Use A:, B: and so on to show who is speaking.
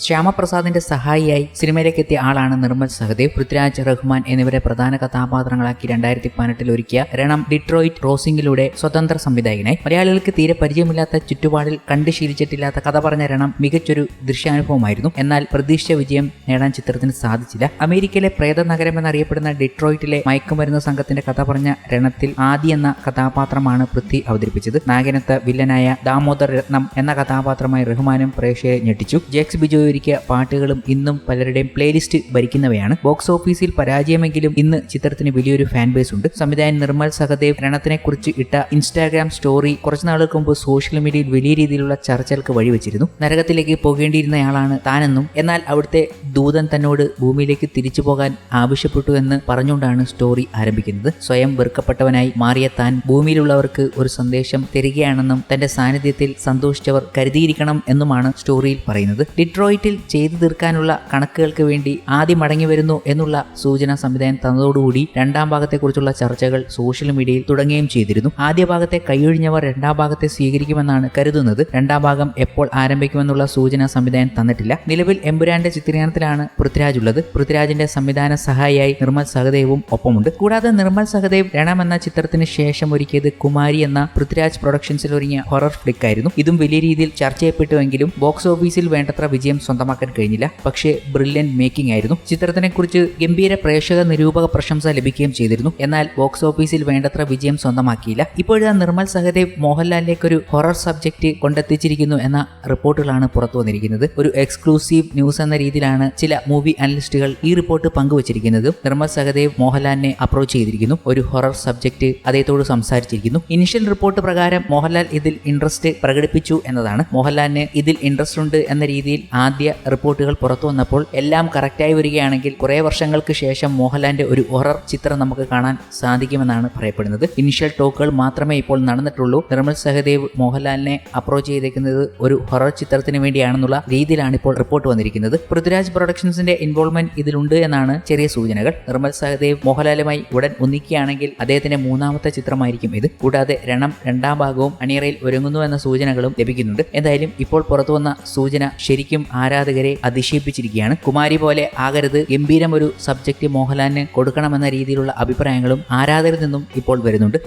A: ശ്യാമപ്രസാദിന്റെ സഹായിയായി സിനിമയിലേക്ക് എത്തിയ ആളാണ് നിർമ്മൽ സഹദേവ്. പൃഥ്വിരാജ് റഹ്മാൻ എന്നിവരെ പ്രധാന കഥാപാത്രങ്ങളാക്കി രണ്ടായിരത്തി പതിനെട്ടിൽ ഒരുക്കിയ രണം ഡിട്രോയിറ്റ് റോസിംഗിലൂടെ സ്വതന്ത്ര സംവിധായകനായി. മലയാളികൾക്ക് തീരെ പരിചയമില്ലാത്ത ചുറ്റുപാടിൽ കണ്ടു ശീലിച്ചിട്ടില്ലാത്ത കഥ പറഞ്ഞ രണം മികച്ചൊരു ദൃശ്യാനുഭവമായിരുന്നു. എന്നാൽ പ്രതീക്ഷിച്ച വിജയം നേടാൻ ചിത്രത്തിന് സാധിച്ചില്ല. അമേരിക്കയിലെ പ്രേത നഗരം എന്നറിയപ്പെടുന്ന ഡിട്രോയിറ്റിലെ മയക്കുമരുന്ന് സംഘത്തിന്റെ കഥ പറഞ്ഞ രണത്തിൽ ആദി എന്ന കഥാപാത്രമാണ് പൃഥ്വി അവതരിപ്പിച്ചത്. നായകനത്ത് വില്ലനായ ദാമോദർ രത്നം എന്ന കഥാപാത്രമായി റഹ്മാനും പ്രേക്ഷയെ ഞെട്ടിച്ചു. ജേക്സ് ബിജു ഒരുക്കിയ പാട്ടുകളും ഇന്നും പലരുടെയും പ്ലേലിസ്റ്റ് ഭരിക്കുന്നവയാണ്. ബോക്സ് ഓഫീസിൽ പരാജയമെങ്കിലും ഇന്ന് ചിത്രത്തിന് വലിയൊരു ഫാൻ ബേസ് ഉണ്ട്. സംവിധായകൻ നിർമ്മൽ സഹദേവ് രണത്തിനെ കുറിച്ച് ഇട്ട ഇൻസ്റ്റാഗ്രാം സ്റ്റോറി കുറച്ചു നാളുകൾക്ക് മുമ്പ് സോഷ്യൽ മീഡിയയിൽ വലിയ രീതിയിലുള്ള ചർച്ചകൾക്ക് വഴിവെച്ചിരുന്നു. നരകത്തിലേക്ക് പോകേണ്ടിയിരുന്നയാളാണ് താനെന്നും എന്നാൽ അവിടുത്തെ ദൂതൻ തന്നോട് ഭൂമിയിലേക്ക് തിരിച്ചു പോകാൻ ആവശ്യപ്പെട്ടു എന്ന് പറഞ്ഞുകൊണ്ടാണ് സ്റ്റോറി ആരംഭിക്കുന്നത്. സ്വയം വെറുക്കപ്പെട്ടവനായി മാറിയ താൻ ഭൂമിയിലുള്ളവർക്ക് ഒരു സന്ദേശം തരികയാണെന്നും തന്റെ സാന്നിധ്യത്തിൽ സന്തോഷിച്ചവർ കരുതിയിരിക്കണം എന്നുമാണ് സ്റ്റോറിയിൽ പറയുന്നത്. ഡിട്രോയിറ്റിൽ ചെയ്തു തീർക്കാനുള്ള കണക്കുകൾക്ക് വേണ്ടി ആദ്യം മടങ്ങി വരുന്നു എന്നുള്ള സൂചന സംവിധാനം തന്നതോടുകൂടി രണ്ടാം ഭാഗത്തെക്കുറിച്ചുള്ള ചർച്ചകൾ സോഷ്യൽ മീഡിയയിൽ തുടങ്ങുകയും ചെയ്തിരുന്നു. ആദ്യ ഭാഗത്തെ കൈയൊഴിഞ്ഞവർ രണ്ടാം ഭാഗത്തെ സ്വീകരിക്കുമെന്നാണ് കരുതുന്നത്. രണ്ടാം ഭാഗം എപ്പോൾ ആരംഭിക്കുമെന്നുള്ള സൂചന സംവിധാനം തന്നിട്ടില്ല. നിലവിൽ എമ്പുരാന്റെ ചിത്രീകരണത്തിലാണ് പൃഥ്വിരാജ് ഉള്ളത്. പൃഥ്വിരാജിന്റെ സംവിധാന സഹായിയായി നിർമ്മൽ സഹദേവും ഒപ്പമുണ്ട്. കൂടാതെ നിർമ്മൽ സഹദേവ് രണം എന്ന ചിത്രത്തിന് ശേഷം ഒരുക്കിയത് കുമാരി എന്ന പൃഥ്വിരാജ് പ്രൊഡക്ഷൻസിൽ ഒരുങ്ങിയ ഹൊറർ ഫ്ലിക്കായിരുന്നു. ഇതും വലിയ രീതിയിൽ ചർച്ച ചെയ്യപ്പെട്ടുവെങ്കിലും ബോക്സ് ഓഫീസിൽ വേണ്ടത്ര വിജയം സ്വന്തമാക്കാൻ കഴിഞ്ഞില്ല. പക്ഷേ ബ്രില്യൻ മേക്കിംഗ് ആയിരുന്നു. ചിത്രത്തിനെ കുറിച്ച് ഗംഭീര പ്രേക്ഷക നിരൂപക പ്രശംസ ലഭിക്കുകയും ചെയ്തിരുന്നു. എന്നാൽ ബോക്സ് ഓഫീസിൽ വേണ്ടത്ര വിജയം സ്വന്തമാക്കിയില്ല. ഇപ്പോഴാ നിർമ്മൽ സഹദേവ് മോഹൻലാലിലേക്ക് ഒരു ഹൊറർ സബ്ജക്റ്റ് കൊണ്ടെത്തിച്ചിരിക്കുന്നു എന്ന റിപ്പോർട്ടുകളാണ് പുറത്തു വന്നിരിക്കുന്നത്. ഒരു എക്സ്ക്ലൂസീവ് ന്യൂസ് എന്ന രീതിയിലാണ് ചില മൂവി അനലിസ്റ്റുകൾ ഈ റിപ്പോർട്ട് പങ്കുവച്ചിരിക്കുന്നത്. നിർമ്മൽ സഹദേവ് മോഹൻലാലിനെ അപ്രോച്ച് ചെയ്തിരിക്കുന്നു. ഒരു ഹൊറർ സബ്ജക്റ്റ് അദ്ദേഹത്തോട് സംസാരിച്ചിരിക്കുന്നു. ഇനിഷ്യൽ റിപ്പോർട്ട് പ്രകാരം മോഹൻലാൽ ഇതിൽ ഇൻട്രസ്റ്റ് പ്രകടിപ്പിച്ചു എന്നതാണ്. മോഹൻലാലിന് ഇതിൽ ഇൻട്രസ്റ്റ് ഉണ്ട് എന്ന രീതിയിൽ ആദ്യ റിപ്പോർട്ടുകൾ പുറത്തു വന്നപ്പോൾ എല്ലാം കറക്റ്റായി വരികയാണെങ്കിൽ കുറേ വർഷങ്ങൾക്ക് ശേഷം മോഹൻലാലിന്റെ ഒരു ഹൊറർ ചിത്രം നമുക്ക് കാണാൻ സാധിക്കുമെന്നാണ് പറയപ്പെടുന്നത്. ഇനിഷ്യൽ ടോക്കുകൾ മാത്രമേ ഇപ്പോൾ നടന്നിട്ടുള്ളൂ. നിർമ്മൽ സഹദേവ് മോഹൻലാലിനെ അപ്രോച്ച് ചെയ്തേക്കുന്നത് ഒരു ഹൊറർ ചിത്രത്തിന് വേണ്ടിയാണെന്നുള്ള രീതിയിലാണ് ഇപ്പോൾ റിപ്പോർട്ട് വന്നിരിക്കുന്നത്. പൃഥ്വിരാജ് പ്രൊഡക്ഷൻസിന്റെ ഇൻവോൾവ്മെന്റ് ഇതിലുണ്ട് എന്നാണ് ചെറിയ സൂചനകൾ. നിർമ്മൽ സഹദേവ് മോഹൻലാലുമായി ഉടൻ ഒന്നിക്കുകയാണെങ്കിൽ അദ്ദേഹത്തിന്റെ മൂന്നാമത്തെ ചിത്രമായിരിക്കും ഇത്. കൂടാതെ രണം രണ്ടാം ഭാഗവും അണിയറയിൽ ഒരുങ്ങുന്നു എന്ന സൂചനകളും ലഭിക്കുന്നുണ്ട്. എന്തായാലും ഇപ്പോൾ പുറത്തുവന്ന സൂചന ശരിക്കും ആരാധകരെ അതിശയിപ്പിച്ചിരിക്കുകയാണ്. കുമാരി പോലെ ആകരുത്. ഗംഭീരം ഒരു സബ്ജക്റ്റ് മോഹൻലാലിന് കൊടുക്കണമെന്ന രീതിയിലുള്ള അഭിപ്രായങ്ങളും ആരാധകരിൽ നിന്നും ഇപ്പോൾ വരുന്നുണ്ട്.